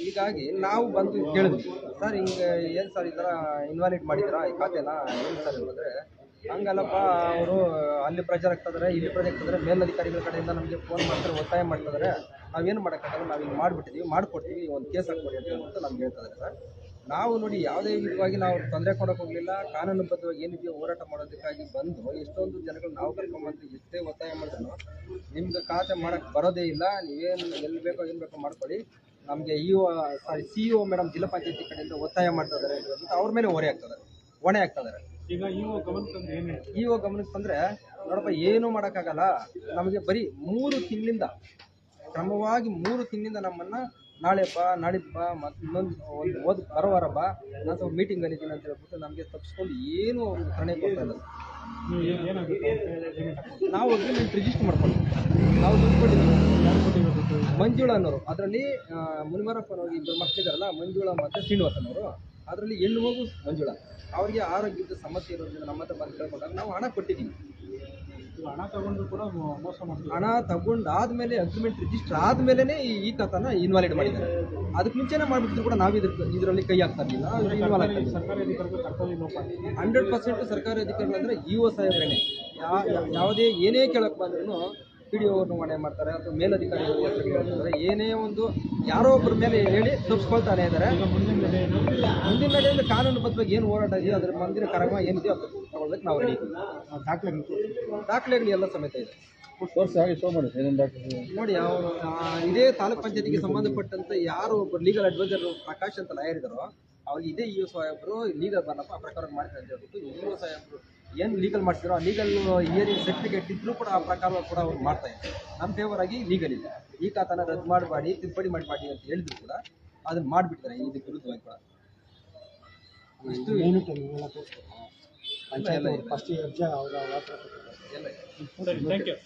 ಹೀಗಾಗಿ ನಾವು ಬಂದು ಕೇಳಿದ್ವಿ. ಸರ್, ಹಿಂಗೆ ಏನು ಸರ್ ಈ ಥರ ಇನ್ವಾಲಿಟ್ ಮಾಡಿದ್ದೀರಾ? ಈ ಖಾತೆನ ಏನು ಸರ್? ಹೇಳಿದ್ರೆ, ಹಂಗಲ್ಲಪ್ಪ, ಅವರು ಅಲ್ಲಿ ಪ್ರೆಜರ್ ಆಗ್ತದ್ರೆ ಇಲ್ಲಿ ಪ್ರೆಜರ್ ಆಗ್ತದ್ರೆ ಮೇಲಧಿಕಾರಿಗಳ ಕಡೆಯಿಂದ ನಮಗೆ ಫೋನ್ ಮಾಡ್ತಾರೆ, ಒತ್ತಾಯ ಮಾಡ್ತಿದ್ದಾರೆ ನಾವೇನು ಮಾಡೋಕ್ಕಾಗಲ್ಲ ನಾವು ಹಿಂಗೆ ಮಾಡಿಬಿಟ್ಟಿದ್ದೀವಿ ಮಾಡಿಕೊಡ್ತೀವಿ ಒಂದು ಕೇಸ್ ಹಾಕ್ಕೊಡಿ ಅಂತ ನಮ್ಗೆ ಹೇಳ್ತಾರೆ ಸರ್. ನಾವು ನೋಡಿ ಯಾವುದೇ ವಿಧವಾಗಿ ನಾವು ತೊಂದರೆ ಕೊಡೋಕೆ ಹೋಗಲಿಲ್ಲ ಕಾನೂನುಬದ್ಧವಾಗಿ ಏನಿದೆಯೋ ಹೋರಾಟ ಮಾಡೋದಕ್ಕಾಗಿ ಬಂದು ಎಷ್ಟೊಂದು ಜನಗಳು ನಾವು ಕರ್ಕೊಂಬಂದು ಎಷ್ಟೇ ಒತ್ತಾಯ ಮಾಡಿದ್ರು ನಿಮ್ಗೆ ಖಾತೆ ಮಾಡಕ್ಕೆ ಬರೋದೇ ಇಲ್ಲ ನೀವೇನು ಎಲ್ಲಿ ಬೇಕೋ ಏನು ಬೇಕೋ ಮಾಡ್ಕೊಳ್ಳಿ. ನಮಗೆ E O sorry C E O madam ಜಿಲ್ಲಾ ಪಂಚಾಯತಿ ಕಡೆಯಿಂದ ಒತ್ತಾಯ ಮಾಡ್ತಾ ಇದ್ದಾರೆ ಅಂತ ಅವ್ರ ಮೇಲೆ ಹೊರೆ ಆಗ್ತದೆ ಹೊಣೆ ಆಗ್ತಾ ಇದ್ದಾರೆ ಈಗ ಇ ಗಮನಕ್ಕೆ ಏನು ಇ ಒ ಗಮನಕ್ಕೆ ನೋಡಪ್ಪ ಏನು ಮಾಡೋಕ್ಕಾಗಲ್ಲ. ನಮಗೆ ಬರೀ ಮೂರು ತಿಂಗಳಿಂದ ಕ್ರಮವಾಗಿ ಮೂರು ತಿಂಗಳಿಂದ ನಮ್ಮನ್ನು ನಾಳೆ ಬಾ ನಾಳಿದ್ದು ಬಾ ಮತ್ತು ಇನ್ನೊಂದು ಒಂದು ಓದ್ ಬರೋ ವಾರ ಸ್ವಲ್ಪ ಮೀಟಿಂಗ್ ಮೀಟಿಂಗಲ್ಲಿ ಇದ್ದೀನಿ ಅಂತ ಹೇಳ್ಬಿಟ್ಟು ನಮಗೆ ತಪ್ಪಿಸ್ಕೊಂಡು ಏನು ಅವ್ರಿಗೆ ಕರಣೆ ಕೊಡ್ತಾ ಇಲ್ಲ. ನಾವು ಅಗ್ರಿಮೆಂಟ್ ರಿಜಿಸ್ಟರ್ ಮಾಡ್ಕೊಂಡು ನಾವು ದುಡ್ಡು ಕೊಟ್ಟಿದ್ದೀವಿ. ಮಂಜುಳ ಅನ್ನೋರು. ಅದರಲ್ಲಿ ಮುನಿಮರಪ್ಪನವ್ರಿಗೆ ಇಬ್ಬರು ಮಕ್ಕಳಿದಾರಲ್ಲ ಮಂಜುಳ ಮತ್ತು ಅನ್ನೋರು. ಅದರಲ್ಲಿ ಹೆಣ್ಣು ಮಗು ಮಂಜುಳ. ಅವರಿಗೆ ಆರೋಗ್ಯದ ಸಮಸ್ಯೆ ಇರೋದ್ರಿಂದ ನಮ್ಮ ಹತ್ರ ಬಂದು ಕೇಳ್ಕೊಂಡಾಗ ನಾವು ಹಣ ಕೊಟ್ಟಿದ್ದೀವಿ. ಹಣ ತಗೊಂಡು ಕೂಡ ಮೋಸ ಹಣ ತಗೊಂಡಾದ್ಮೇಲೆ ಅಗ್ರಿಮೆಂಟ್ ರಿಜಿಸ್ಟರ್ ಆದ್ಮೇಲೆ ಈ ತಾತನ ಇನ್ವಾಲಿಡ್ ಮಾಡಿದ್ದಾರೆ. ಅದಕ್ಕೆ ಮುಂಚೆನೇ ಮಾಡ್ಬಿಟ್ಟಿದ್ರು ಕೂಡ ನಾವು ಇದ್ರ ಇದರಲ್ಲಿ ಕೈ ಹಾಕ್ತಾ ಇರಲಿಲ್ಲ ಇನ್ವಾಲ್ವ್ ಆಗ್ತಾ ಇರ್ಲಿಲ್ಲ. ಸರ್ಕಾರಿ ಅಧಿಕಾರಿಗಳು ಕರ್ತವ್ಯ ಲೋಪ. ಹಂಡ್ರೆಡ್ ಪರ್ಸೆಂಟ್ ಸರ್ಕಾರಿ ಅಧಿಕಾರಿಗಳು ಅಂದರೆ ಇ ಒ ಸಾಹೇಬ್ರೇನೆ ಯಾವುದೇ ಏನೇ ಕೇಳಕ್ಕೆ ಬಂದ್ರೂ ಪಿ ಡಿ ಅವ್ರನ್ನ ಹೊಣೆ ಮಾಡ್ತಾರೆ ಅಥವಾ ಮೇಲಧಿಕಾರಿಗಳು ಹೆಸರು ಏನೇ ಒಂದು ಯಾರೋ ಒಬ್ಬರ ಮೇಲೆ ಹೇಳಿ ತಪ್ಪಿಸ್ಕೊಳ್ತಾನೆ ಇದ್ದಾರೆ ಮುಂದಿನ ನಡೆಯಿಂದ ಕಾನೂನುಬದ್ಧವಾಗಿ ಏನು ಹೋರಾಟ ಇದೆಯೋ ಅದ್ರ ಮುಂದಿನ ಕಾರ್ಯಕ್ರಮ ಏನಿದೆಯೋ ಅದು ತಗೊಳ್ಬೇಕು ನಾವು ರೆಡಿ ದಾಖಲೆ ದಾಖಲೆಗಳು ಎಲ್ಲ ಸಮೇತ ಇದೆ. ನೋಡಿ ಅವರು ಇದೇ ತಾಲೂಕ್ ಪಂಚಾಯತಿಗೆ ಸಂಬಂಧಪಟ್ಟಂತೆ ಯಾರು ಒಬ್ಬರು ಲೀಗಲ್ ಅಡ್ವೈಸರ್ ಪ್ರಕಾಶ್ ಅಂತ ಲಾಯರ್ ಇದ್ದಾರೋ ಅವ್ರಿಗೆ ಇದೇ ಇ ಒ ಸಾಹೇಬರು ಲೀಗಲ್ ಬರಲಪ್ಪ ಆ ಪ್ರಕಾರ ಮಾಡ್ತಾರೆ ಅಂತ ಹೇಳ್ಬಿಟ್ಟು ಇ ಒ ಸಾಹೇಬರು ಏನು ಲೀಗಲ್ ಮಾಡ್ತಿರೋ ಆ ಲೀಗಲ್ ಇಯರಿಂಗ್ ಸರ್ಟಿಫಿಕೇಟ್ ಇದ್ರೂ ಕೂಡ ಆ ಪ್ರಕಾರ ಕೂಡ ಅವ್ರು ಮಾಡ್ತಾ ಇದ್ದಾರೆ ನಮ್ಮ ಫೇವರ್ ಆಗಿ ಲೀಗಲ್ ಇದೆ. ಈ ಕಾತನ ರದ್ದು ಮಾಡಬೇಡಿ ತಿದ್ದುಪಡಿ ಮಾಡಬೇಡಿ ಅಂತ ಹೇಳಿದ್ರು ಕೂಡ ಅದನ್ನ ಮಾಡಿಬಿಡ್ತಾರೆ ಇದು ವಿರುದ್ಧವಾಗಿ ಕೂಡ. ಇಷ್ಟು ಎಲ್ಲ ಇದೆ. ಫಸ್ಟ್ ಅರ್ಜಿ ಅವರ ಎಲ್ಲ ಇದೆ. Thank you